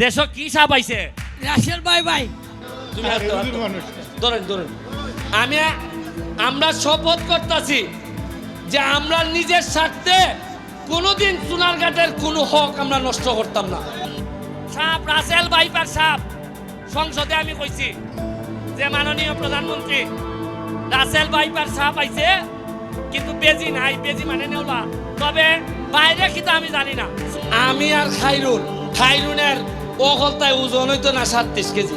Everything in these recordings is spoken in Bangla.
দেশ কি সাপ আইছে রাশেল ভাই ভাই। তুমি ধরেন ধরেন। আমি আমরা শপথ করতেছি যে আমরা নিজের স্বার্থে কোনোদিন সোনারঘাটের কোনো হক আমরা নষ্ট করতাম না। সাপ রাসেল বাইপার সাপ। সংসদে আমি কইছি যে মাননীয় প্রধানমন্ত্রী রাসেল বাইপার সাপ আইছে কিন্তু বেজি নাই। বেজি মানে নেওলা তবে বাইরে কিন্তু আমি জানি না। আমি আর খাইরুন খাইরুনের অকলতায় ওজন হইতো না সাতত্রিশ কেজি।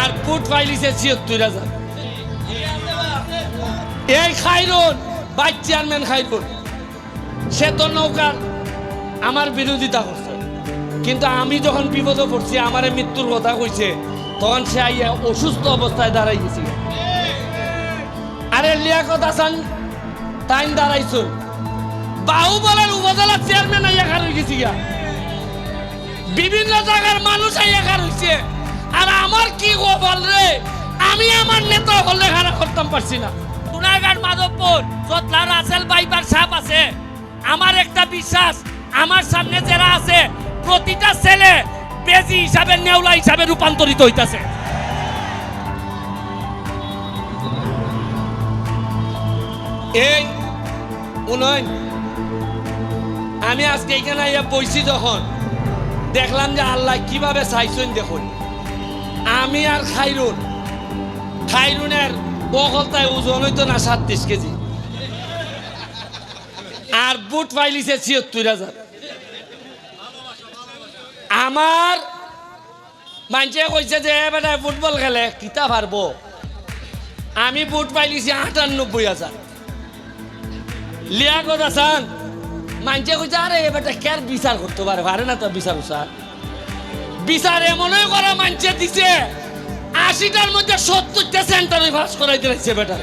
আর ফুট ফাইলিছে ছিয়াত্তর হাজার। এই খাইরুন ভাইস চেয়ারম্যান খাইরুন। সে তো নৌকার আমার বিরোধিতা করছে। কিন্তু আমি যখন বিপদে পড়ছি, আমার মৃত্যুর কথা কইছে, তখন সে আইয়া অসুস্থ অবস্থায় দাঁড়াই গেছি। আরে লিয়াকত হাসান টাইম দাঁড়াইছুন বাহুবলের উপজেলা চেয়ারম্যান আইয়া খার হয়ে গেছি গা বিভিন্ন জায়গার মানুষ আইয়া খার হইছে। আর আমার কি গোপাল রে? আমি আমার নেতা হলে খারা করতাম, পারছি না। সোনারঘাট মাধবপুর চতলা রাসেল বাইবার সাপ আছে। আমার একটা বিশ্বাস, আমার সামনে যারা আছে, প্রতিটা ছেলে বেজি হিসাবে, নেওলা হিসাবে রূপান্তরিত হইতাছে। এই উনয়ন আমি আজকে এখানে আইয়া বইছি যখন। দেখলাম যে আল্লাহ কীভাবে চাইছেন দেখুন। আমি আর খাইরুন। খাইরুনের বকলতায় ওজন হইতো না সাতত্রিশ কেজি। আর বুট পাইলিছে ছিয়াত্তর হাজার। আমার মানুষে কইছে যে বেটা ফুটবল খেলে কিতা পারব আমি বুট পাইলিছি আটানব্বই হাজার। লিয়াকত আসান মানুষে কইছে, আরে বেটা কের বিচার করতে পারে? পারে না তো বিচার উচার বিচার এমনই করা মানছে দিছে, আশিটার মধ্যে সত্তরটা সেন্টারে পাস করাই দিয়েছে বেটা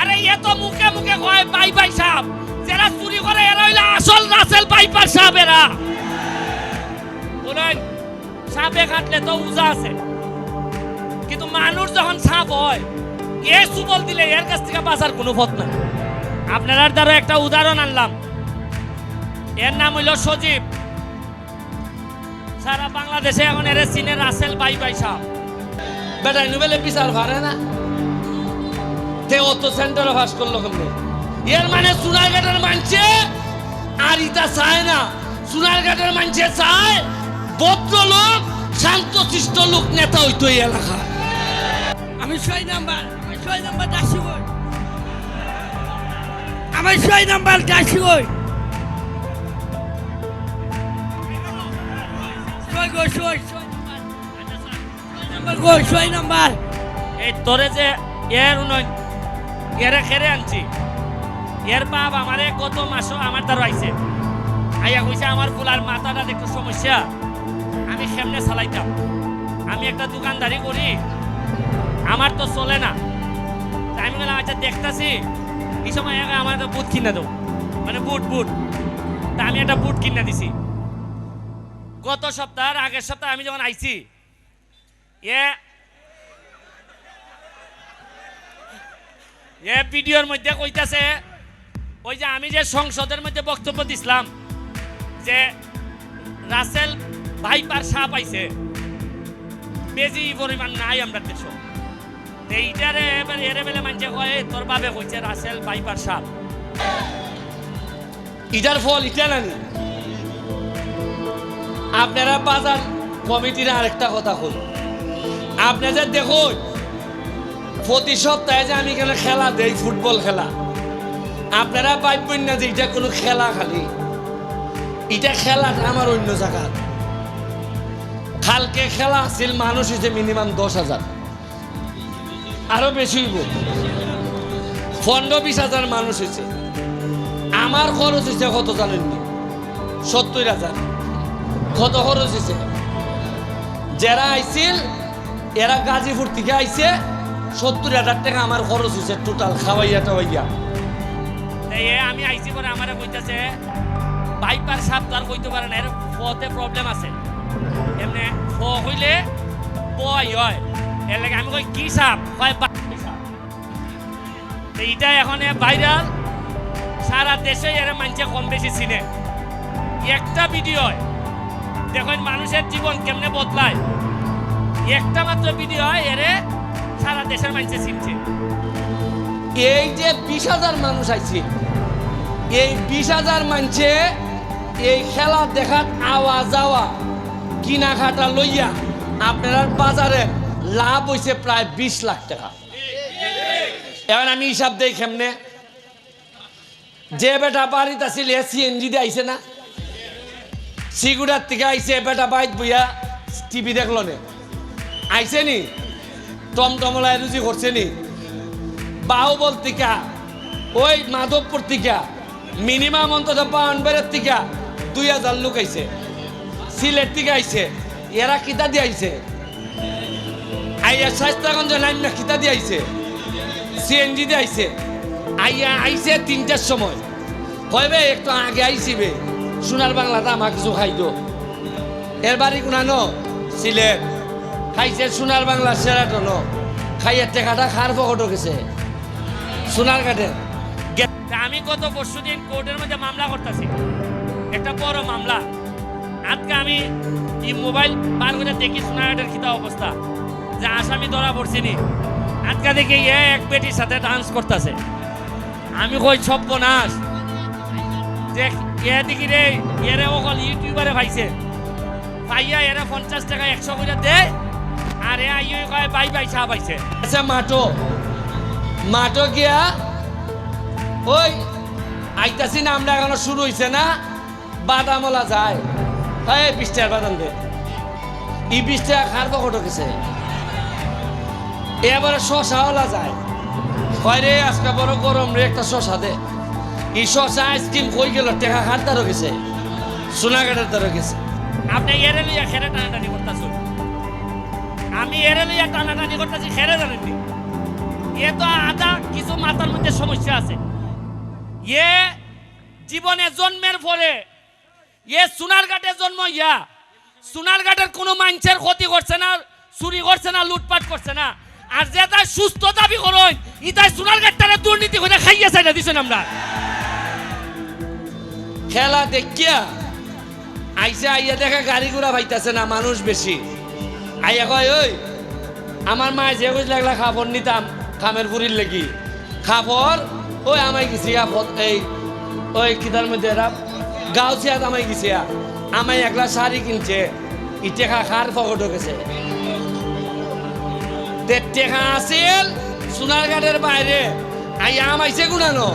আরে, এ তো মুখে মুখে কয়, বাই বাই সাহেব যারা চুরি করে, এরা হইলে আসল রাসেল বাইপার সাহেব এরা বলেন সাপে কাটলে তো উজা আছে। কিন্তু মানুষ যখন সাপ হয়, এ সুবল দিলে এর কাছ থেকে বাঁচার কোনো পথ নাই। আপনার দ্বারা একটা উদাহরণ আনলাম। এর নাম হইল সজীব। সারা বাংলাদেশে এখন এর চীনে রাসেল বাই বাই সাপ বেটা নুবেলে বিচার পারে না? তে অত সেন্টারে ফাঁস করল কেমনে? এর মানে সোনারঘাটের মানছে আর ইটা চায় না। সোনারঘাটের মানছে চায় ভদ্র লোক শান্তশিষ্ট লোক নেতা হইতো এই এলাকা। আমি ছয় নাম্বার আমি ছয় নাম্বার দাসি কই আমি ছয় নাম্বার দাসি নাম্বার। এই তোরে যে খেরে আনছি। এর আমারে কত আমার কইছে, আমার মাথাটা সমস্যা। আমি সেমনে চালাইতাম। আমি একটা দোকানদারি করি। আমার তো চলে না। আমি বললাম আচ্ছা দেখতাছি। এই সময় আমার একটা বুট কিনে দেবো মানে বুট বুট। তা আমি একটা বুট কিনে দিছি। গত সপ্তাহ আগের সপ্তাহে আমি যখন আইছি, এ ভিডিওর মধ্যে কইতাছে, ওই যে আমি যে সংসদের মধ্যে বক্তব্য দিছিলাম যে রাসেল ভাইপার সাপ আইছে, বেজি পরিমাণ নাই আমরা দেশ। এইটারে এবার এরে বেলে মানছে, কয়, "এই তোর বাবে কইছে রাসেল ভাইপার সাপ। ইটার ফল ইটা আপনারা বাজার কমিটির আরেকটা কথা কই। আপনাদের দেখুন, প্রতি সপ্তাহে যে আমি এখানে খেলা দেই, ফুটবল খেলা, আপনারা পাইবেন না যে এটা কোনো খেলা খালি। এটা খেলাটা আমার অন্য জায়গা। কালকে খেলা আছিল মানুষ হয়েছে মিনিমাম দশ হাজার। আরও বেশি হইব। পনেরো বিশ হাজার মানুষ হয়েছে। আমার খরচ হয়েছে কত জানেননি সত্তর হাজার। কত খরচ হয়েছে যারা আইছিল, এরা গাজীপুর থেকে আইছে, সত্তর হাজার টাকা আমার খরচ হয়েছে টোটাল খাওয়াইয়া টাওয়াইয়া। আমি আইছি পরে আমার কইতাছে বাইপার সাপ তো আর কইতে পারে না, এর ফতে প্রবলেম আছে। এমনি ফ হইলে পয় হয়। এর লাগে আমি কই, কি সাপ? কয় এইটা এখন ভাইরাল সারা দেশে এর মানছে কম বেশি চিনে। একটা ভিডিও দেখেন মানুষের জীবন কেমনে বদলায়। একটা মাত্র ভিডিও হয়, এরে সারা দেশের মানুষে চিনছে। এই যে বিশ হাজার মানুষ আইছে, এই বিশ হাজার মানুষে এই খেলা দেখার আওয়া যাওয়া কিনা খাটা লইয়া আপনার বাজারে লাভ হইছে প্রায় বিশ লাখ টাকা। এখন আমি হিসাব দেই কেমনে? যে বেটা বাড়িতে আসিল সিএনজি দিয়ে আইছে না? সিগুড়ার থেকে আইছে বেটা বাইত বইয়া টিভি দেখল নে। আইছে নি? টমটমলায় রুজি করছে নি? বাহুবল টিকা ওই মাধবপুর টিকা মিনিমাম অন্তত বাউনবাড়ির টিকা দুই হাজার লোক আইছে। সিলেট থেকে আইছে, এরা কিতা দিয়ে আইছে? আইয়া স্বাস্থ্যগঞ্জ লাইন না কিতা দিয়ে আইছে? সিএনজি দিয়ে আইছে। আইয়া আইছে তিনটার সময়। কইবে একটু আগে আইছিবে সোনার বাংলাটা আমাকে কিছু খাইতো এর বাড়ি কোনানো সিলেট। খাইছে সোনার বাংলা সেরাটনো খাইয়া টেকাটা খার পকট গেছে। সোনার তা আমি গত পরশু দিন কোর্টের মধ্যে মামলা করতেছি। একটা বড় মামলা। আজকে আমি এই মোবাইল বার করে দেখি সোনাঘাটের খিতা অবস্থা। যে আসামি ধরা পড়ছি নি আজকে দেখি এ এক বেটির সাথে ডান্স করতেছে। আমি কই সব নাশ দেখ এ দেখি রে, এরে অকল ইউটিউবারে পাইছে পাইয়া এরে পঞ্চাশ টাকা একশো করে দে, আর এ আইয়ে কয়, বাই বাই, চা পাইছে। আচ্ছা মাটো। মাটো গিয়া, ওই, আইতাছি না আমরা এখনও শুরু হইছে না? বাদামলা যায়। এই, বিশ টাকার বাদাম দে। ই বিশ টাকা খার পকট গেছে। এবারে শশাওয়ালা যায়। হয় রে, আজকে বড় গরম রে, একটা শশা দে। ই শশা আইসক্রিম কই গেল টেকা খার দ্বারা গেছে সোনাঘাটের দ্বারা গেছে। আপনি এরে লইয়া খেরে টানাটানি করতেছেন আমি এরে লইয়া টানাটানি করতেছি, খেরে জানেননি। এ তো আদা কিছু মাথার মধ্যে সমস্যা আছে। এ জীবনে জন্মের পরে, এ সোনারঘাটে জন্ম ইয়া সোনারঘাটের কোনো মানুষের ক্ষতি করছে না, চুরি করছে না, লুটপাট করছে না। আর যে তাই সুস্থ দাবি করুন ইতাই সোনারঘাটটারে দুর্নীতি করে খাইয়া চাইনা দিছেন আমরা। খেলা দেখিয়া আইসা আইয়া দেখা গাড়ি ঘোড়া পাইতাছে না, মানুষ বেশি। আইয়া কয়, ওই, আমার মা যে কইস লাগলা খাবার নিতাম খামের পুরির লেগি। খাবার, ওই আমাই গেছি এই, ওই কিতার মধ্যে এরা? গাউছিয়াত আমাই গেছি আমাই একলা শাড়ি কিনছে ইটেখা খার পকট গেছে। টেকা আছিল সোনারঘাটের বাইরে। আইয়া আমাইছে গুনানো।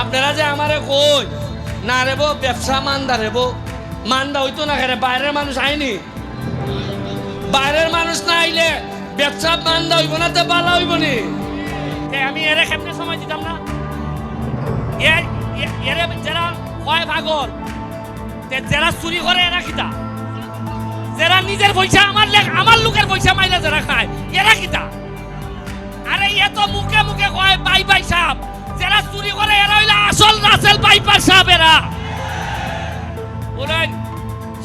আপনারা যে আমারে কই? না রে বো ব্যবসা মান্দা রে বো মান্দা হইতো না খেরে বাইরের মানুষ আইনি বাইরের মানুষ না আইলে ব্যবসা মান্দা হইব না তো বালা হইব নি। আমি এরে কেমনে সময় দিতাম না। এরে যারা হয় ভাগল যারা চুরি করে এরা কিতা। যারা নিজের পয়সা আমার লেখ আমার লোকের পয়সা মাইলে যারা খায়। এরা কিতা। আরে তো মুখে মুখে কয়, বাই বাই সাপ। যারা চুরি করে এরা হইলে আসল রাসেল বাইপার সাপ। বলেন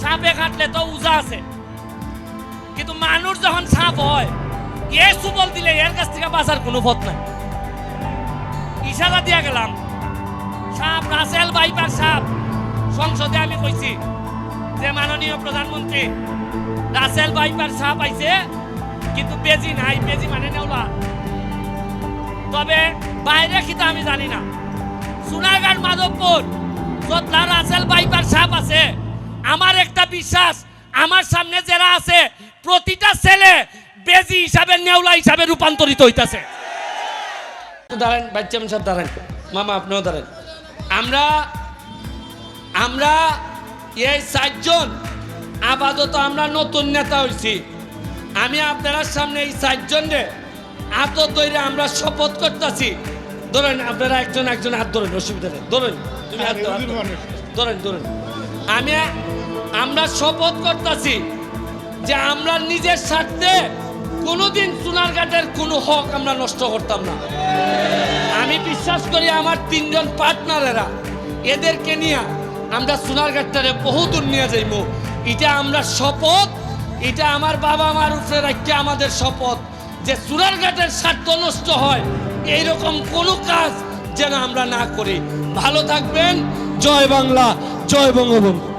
সাপে কাটলে তো উজা আছে। কিন্তু মানুষ যখন সাপ হয়, এ সুবল দিলে এর কাছ থেকে বাঁচার কোনো পথ নাই। ইশারা দিয়া গেলাম, সাপ, রাসেল বাইপার সাপ, সংসদে আমি কইছি যে মাননীয় প্রধানমন্ত্রী, রাসেল বাইপার সাপ আইছে, কিন্তু বেজি নাই, বেজি মানে নেওলা। তবে বাইরে কিতা আমি জানি না। সোনারঘাট মাধবপুর যতলা রাসেল বাইপার সাপ আছে। আমার একটা বিশ্বাস, আমার সামনে যারা আছে, প্রতিটা ছেলে বেজি হিসাবে, নেওলা হিসাবে রূপান্তরিত হইতাছে। দাঁড়ান, বাচ্চা সব দাঁড়ান। মামা, আপনিও দাঁড়ান। আমরা আমরা এই চারজন আপাতত আমরা নতুন নেতা হয়েছি আমি আপনার সামনে এই চারজন রে হাত ধরে আমরা শপথ করতেছি। ধরেন আপনারা একজন একজন হাত ধরেন, অসুবিধা নেই। ধরেন। তুমি হাত। ধরেন ধরেন। আমি আমরা শপথ করতেছি যে আমরা নিজের স্বার্থে কোনোদিন সোনারঘাটের কোনো হক আমরা নষ্ট করতাম না। আমি বিশ্বাস করি আমার তিনজন পার্টনারেরা এদেরকে নিয়ে আমরা সোনারঘাটটারে বহু দূর নিয়ে যাইব এটা আমরা শপথ এটা আমার বাবা মার উপরে রাখতে আমাদের শপথ যে সোনার সোনারঘাটের স্বার্থ নষ্ট হয় এইরকম কোনো কাজ যেন আমরা না করি। ভালো থাকবেন। জয় বাংলা জয় বঙ্গবন্ধু।